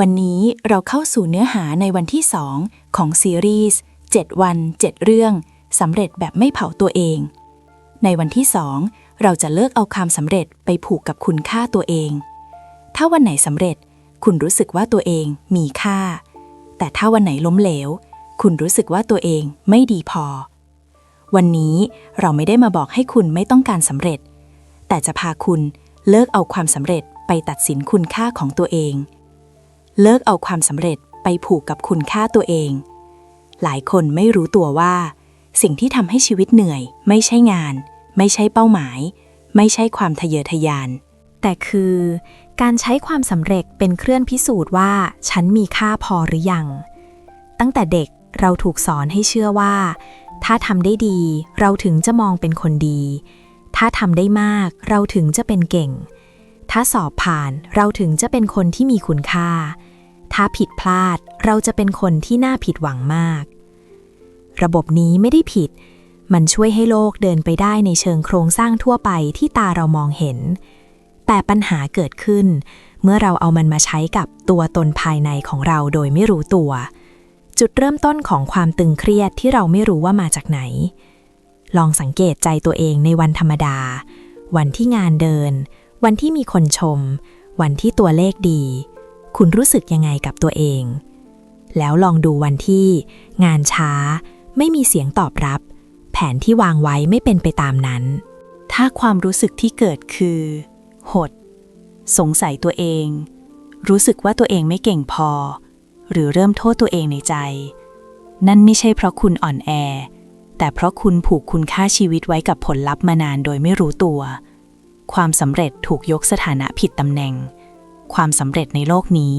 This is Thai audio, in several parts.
วันนี้เราเข้าสู่เนื้อหาในวันที่ 2 ของซีรีส์ 7 วัน 7 เรื่องสำเร็จแบบไม่เผาตัวเอง ในวันที่ 2 เราจะเลิกเอาความสำเร็จไปผูกกับคุณค่าตัวเอง ถ้าวันไหนสำเร็จ คุณรู้สึกว่าตัวเองมีค่า แต่ถ้าวันไหนล้มเหลว คุณรู้สึกว่าตัวเองไม่ดีพอ วันนี้เราไม่ได้มาบอกให้คุณไม่ต้องการสำเร็จ แต่จะพาคุณเลิกเอาความสำเร็จไปตัดสินคุณค่าของตัวเอง เลิกเอาความสำเร็จไปผูกกับคุณค่าตัวเอง หลายคนไม่รู้ตัวว่า สิ่งที่ทำให้ชีวิตเหนื่อย ไม่ใช่งาน ไม่ใช่เป้าหมาย ไม่ใช่ความทะเยอทะยาน แต่คือ การใช้ความสำเร็จเป็นเครื่องพิสูจน์ว่า ฉันมีค่าพอหรือยัง ตั้งแต่เด็กเราถูกสอนให้เชื่อว่า ถ้าทำได้ดี เราถึงจะมองเป็นคนดี ถ้าทำได้มาก เราถึงจะเป็นเก่ง ถ้าสอบผ่านเราถึงจะเป็นคนที่มีคุณค่า ถ้าผิดพลาดเราจะเป็นคนที่น่าผิดหวังมาก ระบบนี้ไม่ได้ผิด มันช่วยให้โลกเดินไปได้ในเชิงโครงสร้างทั่วไปที่ตาเรามองเห็น แต่ปัญหาเกิดขึ้น เมื่อเราเอามันมาใช้กับตัวตนภายในของเราโดยไม่รู้ตัว จุดเริ่มต้นของความตึงเครียดที่เราไม่รู้ว่ามาจากไหน ลองสังเกตใจตัวเองในวันธรรมดา วันที่งานเดิน วันที่มีคนชม วันที่ตัวเลขดี คุณรู้สึกยังไงกับตัวเอง แล้วลองดูวันที่ งานช้า ไม่มีเสียงตอบรับ แผนที่วางไว้ไม่เป็นไปตามนั้น ถ้าความรู้สึกที่เกิดคือ หด สงสัยตัวเอง รู้สึกว่าตัวเองไม่เก่งพอ หรือเริ่มโทษตัวเองในใจ นั่นไม่ใช่เพราะคุณอ่อนแอ แต่เพราะคุณผูกคุณค่าชีวิตไว้กับผลลัพธ์มานานโดยไม่รู้ตัว ความสำเร็จถูกยกสถานะผิดตำแหน่ง ความสำเร็จในโลกนี้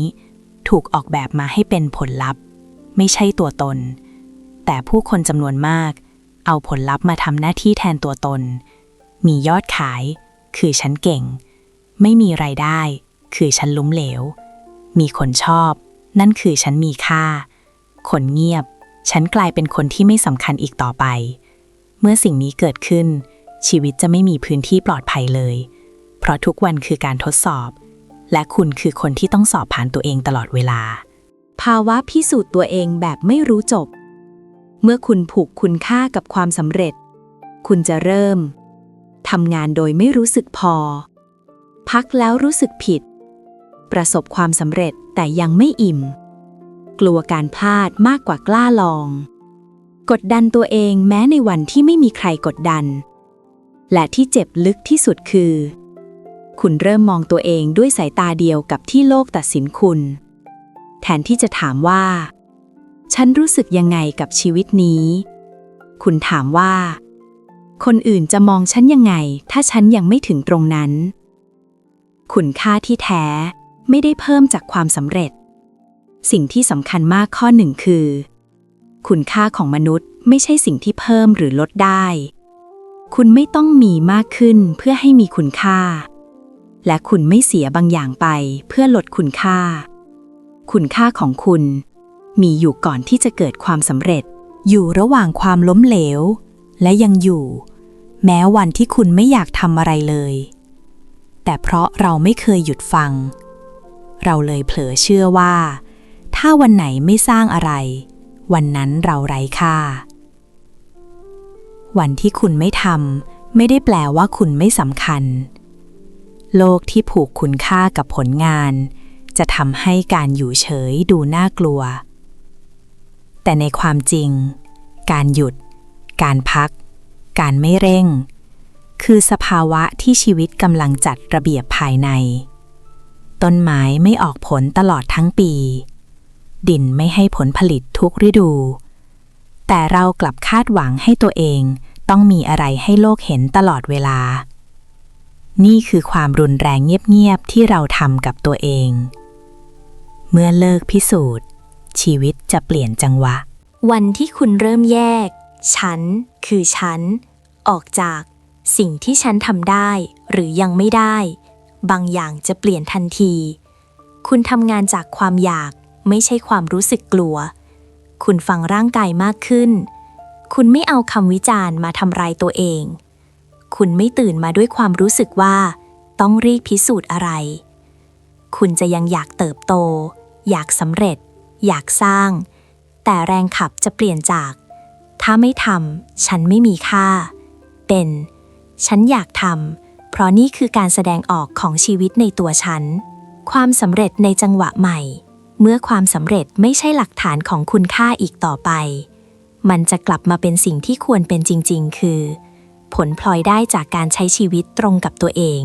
ถูกออกแบบมาให้เป็นผลลัพธ์ ไม่ใช่ตัวตน แต่ผู้คนจำนวนมาก เอาผลลัพธ์มาทำหน้าที่แทนตัวตน มียอดขาย คือฉันเก่ง ไม่มีไรายได้ คือฉันล้มเหลว มีคนชอบ นั่นคือฉันมีค่า คนเงียบ ฉันกลายเป็นคนที่ไม่สำคัญอีกต่อไป เมื่อสิ่งนี้เกิดขึ้น ชีวิตจะไม่มีพื้นที่ปลอดภัยเลย เพราะทุกวันคือการทดสอบ และคุณคือคนที่ต้องสอบผ่านตัวเองตลอดเวลา ภาวะพิสูจน์ตัวเองแบบไม่รู้จบ เมื่อคุณผูกคุณค่ากับความสำเร็จ คุณจะเริ่มทำงานโดยไม่รู้สึกพอ พักแล้วรู้สึกผิด ประสบความสำเร็จแต่ยังไม่อิ่ม กลัวการพลาดมากกว่ากล้าลอง กดดันตัวเองแม้ในวันที่ไม่มีใครกดดัน และที่เจ็บลึกที่สุดคือ คุณเริ่มมองตัวเองด้วยสายตาเดียวกับที่โลกตัดสินคุณ แทนที่จะถามว่า ฉันรู้สึกยังไงกับชีวิตนี้ คุณถามว่า คนอื่นจะมองฉันยังไง ถ้าฉันยังไม่ถึงตรงนั้น คุณค่าที่แท้ไม่ได้เพิ่มจากความสำเร็จ สิ่งที่สำคัญมากข้อหนึ่งคือ คุณค่าของมนุษย์ไม่ใช่สิ่งที่เพิ่มหรือลดได้ คุณไม่ต้องมีมากขึ้นเพื่อให้มีคุณค่า และคุณไม่เสียบางอย่างไปเพื่อลดคุณค่า คุณค่าของคุณ มีอยู่ก่อนที่จะเกิดความสำเร็จ อยู่ระหว่างความล้มเหลว และยังอยู่ แม้วันที่คุณไม่อยากทำอะไรเลย แต่เพราะเราไม่เคยหยุดฟัง เราเลยเผลอเชื่อว่า ถ้าวันไหนไม่สร้างอะไร วันนั้นเราไร้ค่า วันที่คุณไม่ทำไม่ได้แปลว่าคุณไม่สำคัญ โลกที่ผูกคุณค่ากับผลงาน จะทำให้การอยู่เฉยดูน่ากลัว แต่ในความจริง การหยุด การพัก การไม่เร่ง คือสภาวะที่ชีวิตกำลังจัดระเบียบภายใน ต้นไม้ไม่ออกผลตลอดทั้งปี ดินไม่ให้ผลผลิตทุกฤดู แต่เรากลับคาดหวังให้ตัวเอง ต้องมีอะไรให้โลกเห็นตลอดเวลา นี่คือความรุนแรงเงียบๆที่เราทำกับตัวเอง เมื่อเลิกพิสูจน์ ชีวิตจะเปลี่ยนจังหวะ วันที่คุณเริ่มแยก ฉัน คือฉัน ออกจาก สิ่งที่ฉันทำได้ หรือยังไม่ได้ บางอย่างจะเปลี่ยนทันที คุณทำงานจากความอยากไม่ใช่ความรู้สึกกลัว คุณฟังร่างกายมากขึ้น คุณไม่เอาคำวิจารณ์มาทำลายตัวเอง คุณไม่ตื่นมาด้วยความรู้สึกว่า ต้องรีบพิสูจน์อะไร คุณจะยังอยากเติบโต อยากสำเร็จ อยากสร้าง แต่แรงขับจะเปลี่ยนจาก ถ้าไม่ทำฉันไม่มีค่า เป็น ฉันอยากทำเพราะนี่คือการแสดงออกของชีวิตในตัวฉัน ความสำเร็จในจังหวะใหม่ เมื่อความสำเร็จไม่ใช่หลักฐานของคุณค่าอีกต่อไป มันจะกลับมาเป็นสิ่งที่ควรเป็นจริง ๆ คือ ผลพลอยได้จากการใช้ชีวิตตรงกับตัวเอง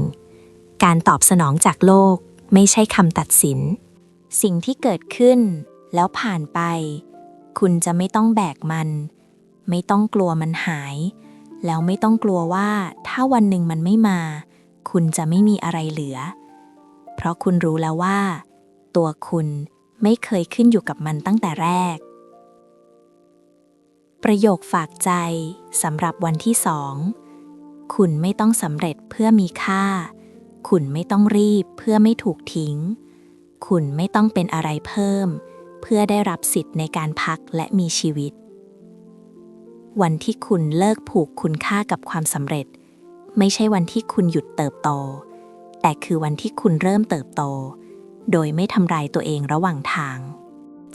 การตอบสนองจากโลกไม่ใช่คำตัดสิน สิ่งที่เกิดขึ้นแล้วผ่านไป คุณจะไม่ต้องแบกมัน ไม่ต้องกลัวมันหาย แล้วไม่ต้องกลัวว่าถ้าวันหนึ่งมันไม่มา คุณจะไม่มีอะไรเหลือ เพราะคุณรู้แล้วว่า ตัวคุณ ไม่เคยขึ้นอยู่กับมันตั้งแต่แรก ประโยคฝากใจสำหรับวันที่สองคุณไม่ต้องสำเร็จเพื่อมีค่า คุณไม่ต้องรีบเพื่อไม่ถูกทิ้ง คุณไม่ต้องเป็นอะไรเพิ่ม เพื่อได้รับสิทธิ์ในการพักและมีชีวิต วันที่คุณเลิกผูกคุณค่ากับความสำเร็จ ไม่ใช่วันที่คุณหยุดเติบโต แต่คือวันที่คุณเริ่มเติบโต โดยไม่ทำลายตัวเองระหว่างทาง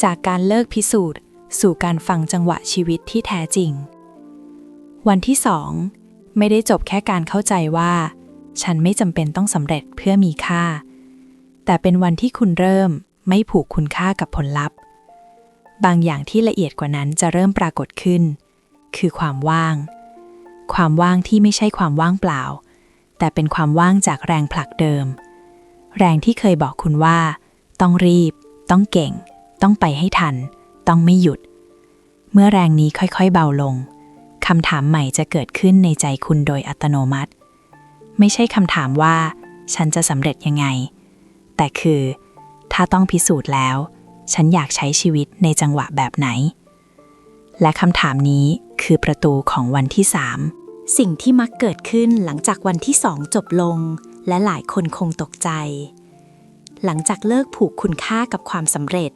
จากการเลิกพิสูจน์ สู่การฟังจังหวะชีวิตที่แท้จริง วันที่สองไม่ได้จบแค่การเข้าใจว่า ฉันไม่จำเป็นต้องสำเร็จเพื่อมีค่า แต่เป็นวันที่คุณเริ่มไม่ผูกคุณค่ากับผลลัพธ์ บางอย่างที่ละเอียดกว่านั้นจะเริ่มปรากฏขึ้น คือความว่าง ความว่างที่ไม่ใช่ความว่างเปล่า แต่เป็นความว่างจากแรงผลักเดิม แรงที่เคยบอกคุณว่า ต้องรีบ ต้องเก่ง ต้องไปให้ทัน ต้องไม่หยุด เมื่อแรงนี้ค่อยๆเบาลงคำถามใหม่จะเกิดขึ้นในใจคุณโดยอัตโนมัติ ไม่ใช่คำถามว่า ฉันจะสำเร็จยังไง แต่คือ ถ้าต้องพิสูจน์แล้ว ฉันอยากใช้ชีวิตในจังหวะแบบไหน และคำถามนี้คือประตูของวันที่สามสิ่งที่มักเกิดขึ้นหลังจากวันที่สองจบลง และหลายคนคงตกใจ หลังจากเลิกผูกคุณค่ากับความสำเร็จ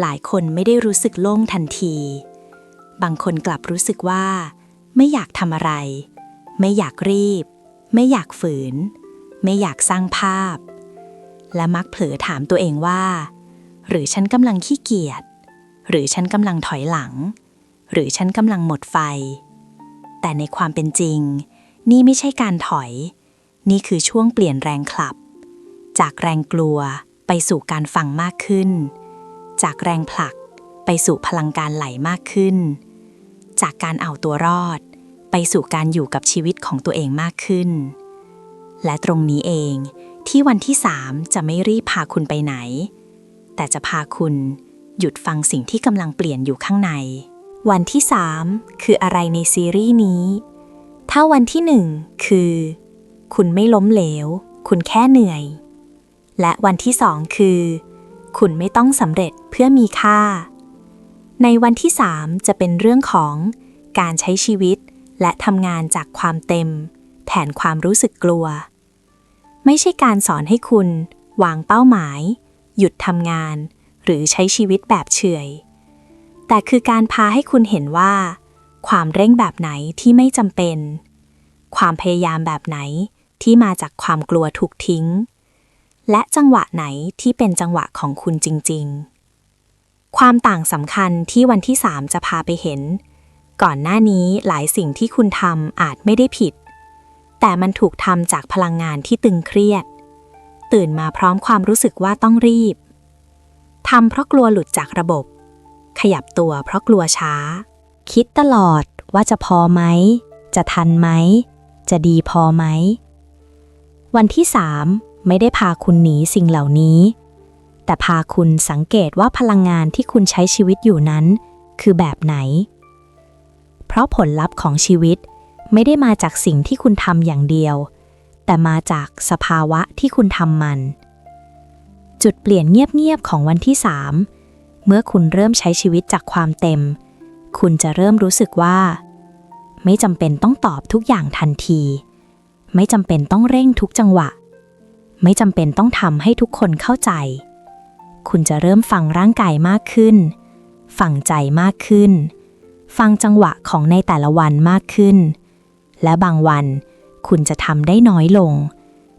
หลายคนไม่ได้รู้สึกโล่งทันที บางคนกลับรู้สึกว่า ไม่อยากทำอะไร ไม่อยากรีบ ไม่อยากฝืน ไม่อยากสร้างภาพ และมักเผลอถามตัวเองว่า หรือฉันกำลังขี้เกียจหรือฉันกำลังถอยหลัง หรือฉันกำลังหมดไฟ แต่ในความเป็นจริง นี่ไม่ใช่การถอย นี่คือช่วงเปลี่ยนแรงคลับ จากแรงกลัวไปสู่การฟังมากขึ้น จากแรงผลักไปสู่พลังการไหลมากขึ้น จากการเอาตัวรอด ไปสู่การอยู่กับชีวิตของตัวเองมากขึ้น และตรงนี้เองที่วันที่สามจะไม่รีบพาคุณไปไหน แต่จะพาคุณหยุดฟังสิ่งที่กำลังเปลี่ยนอยู่ข้างใน วันที่สามคืออะไรในซีรีส์นี้ ถ้าวันที่หนึ่งคือ คุณไม่ล้มเหลว คุณแค่เหนื่อย และวันที่สองคือ คุณไม่ต้องสำเร็จเพื่อมีค่า ในวันที่สามจะเป็นเรื่องของการใช้ชีวิตและทำงานจากความเต็ม แทนความรู้สึกกลัว ไม่ใช่การสอนให้คุณวางเป้าหมาย หยุดทำงาน หรือใช้ชีวิตแบบเฉยแต่คือการพาให้คุณเห็นว่า ความเร่งแบบไหนที่ไม่จำเป็น ความพยายามแบบไหน ที่มาจากความกลัวถูกทิ้ง และจังหวะไหนที่เป็นจังหวะของคุณจริง ๆ ความต่างสำคัญที่วันที่3จะพาไปเห็น ก่อนหน้านี้หลายสิ่งที่คุณทำอาจไม่ได้ผิด แต่มันถูกทำจากพลังงานที่ตึงเครียด ตื่นมาพร้อมความรู้สึกว่าต้องรีบทำเพราะกลัวหลุดจากระบบ ขยับตัวเพราะกลัวช้า คิดตลอดว่าจะพอไหม จะทันไหม จะดีพอไหม วันที่สามไม่ได้พาคุณหนีสิ่งเหล่านี้ แต่พาคุณสังเกตว่าพลังงานที่คุณใช้ชีวิตอยู่นั้น คือแบบไหน เพราะผลลัพธ์ของชีวิตไม่ได้มาจากสิ่งที่คุณทำอย่างเดียว แต่มาจากสภาวะที่คุณทำมัน จุดเปลี่ยนเงียบๆของวันที่สามเมื่อคุณเริ่มใช้ชีวิตจากความเต็ม คุณจะเริ่มรู้สึกว่า ไม่จำเป็นต้องตอบทุกอย่างทันที ไม่จำเป็นต้องเร่งทุกจังหวะ ไม่จำเป็นต้องทำให้ทุกคนเข้าใจ คุณจะเริ่มฟังร่างกายมากขึ้น ฟังใจมากขึ้น ฟังจังหวะของในแต่ละวันมากขึ้น และบางวันคุณจะทำได้น้อยลง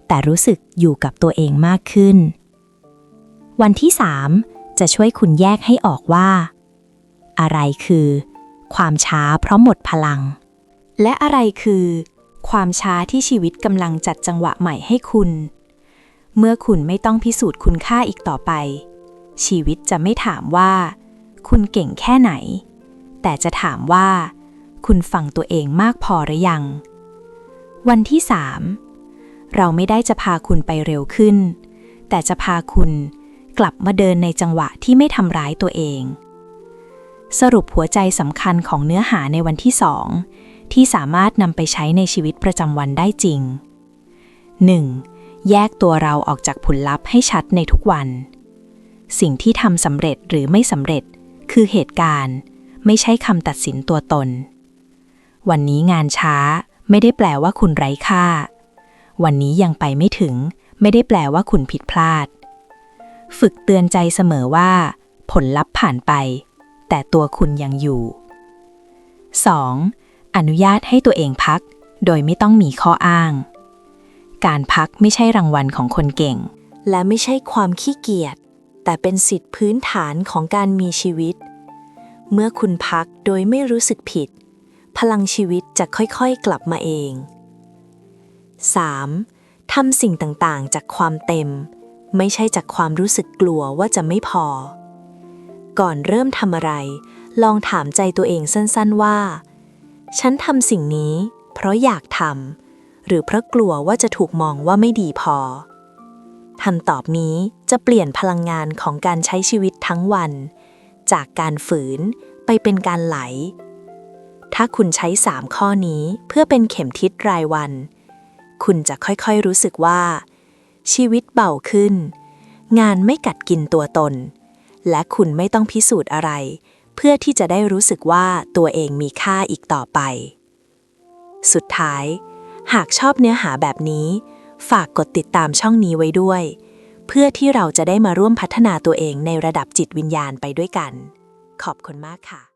แต่รู้สึกอยู่กับตัวเองมากขึ้น วันที่3จะช่วยคุณแยกให้ออกว่า อะไรคือ ความช้าเพราะหมดพลัง และอะไรคือ ความช้าที่ชีวิตกำลังจัดจังหวะใหม่ให้คุณ เมื่อคุณไม่ต้องพิสูจน์คุณค่าอีกต่อไป ชีวิตจะไม่ถามว่า คุณเก่งแค่ไหน แต่จะถามว่า คุณฟังตัวเองมากพอหรือยัง วันที่3เราไม่ได้จะพาคุณไปเร็วขึ้น แต่จะพาคุณกลับมาเดินในจังหวะที่ไม่ทำร้ายตัวเอง สรุปหัวใจสำคัญของเนื้อหาในวันที่2 ที่สามารถนำไปใช้ในชีวิตประจำวันได้จริง 1. แยกตัวเราออกจากผลลัพธ์ให้ชัดในทุกวัน สิ่งที่ทำสำเร็จหรือไม่สำเร็จ คือเหตุการณ์ ไม่ใช่คำตัดสินตัวตน วันนี้งานช้า ไม่ได้แปลว่าคุณไร้ค่า วันนี้ยังไปไม่ถึง ไม่ได้แปลว่าคุณผิดพลาด ฝึกเตือนใจเสมอว่า ผลลัพธ์ผ่านไป แต่ตัวคุณยังอยู่ 2. อนุญาตให้ตัวเองพัก โดยไม่ต้องมีข้ออ้าง การพักไม่ใช่รางวัลของคนเก่ง และไม่ใช่ความขี้เกียจ แต่เป็นสิทธิพื้นฐานของการมีชีวิต เมื่อคุณพักโดยไม่รู้สึกผิด พลังชีวิตจะค่อยๆกลับมาเอง 3. ทำสิ่งต่างๆ จากความเต็ม ไม่ใช่จากความรู้สึกกลัวว่าจะไม่พอ ก่อนเริ่มทำอะไร ลองถามใจตัวเองสั้นๆว่า ฉันทำสิ่งนี้ เพราะอยากทำหรือเพราะกลัวว่าจะถูกมองว่าไม่ดีพอคำตอบนี้จะเปลี่ยนพลังงานของการใช้ชีวิตทั้งวัน จากการฝืนไปเป็นการไหล ถ้าคุณใช้3ข้อนี้เพื่อเป็นเข็มทิศรายวัน คุณจะค่อยๆรู้สึกว่า ชีวิตเบาขึ้น งานไม่กัดกินตัวตน และคุณไม่ต้องพิสูจน์อะไร เพื่อที่จะได้รู้สึกว่าตัวเองมีค่าอีกต่อไป สุดท้าย หากชอบเนื้อหาแบบนี้ ฝากกดติดตามช่องนี้ไว้ด้วย เพื่อที่เราจะได้มาร่วมพัฒนาตัวเองในระดับจิตวิญญาณไปด้วยกัน ขอบคุณมากค่ะ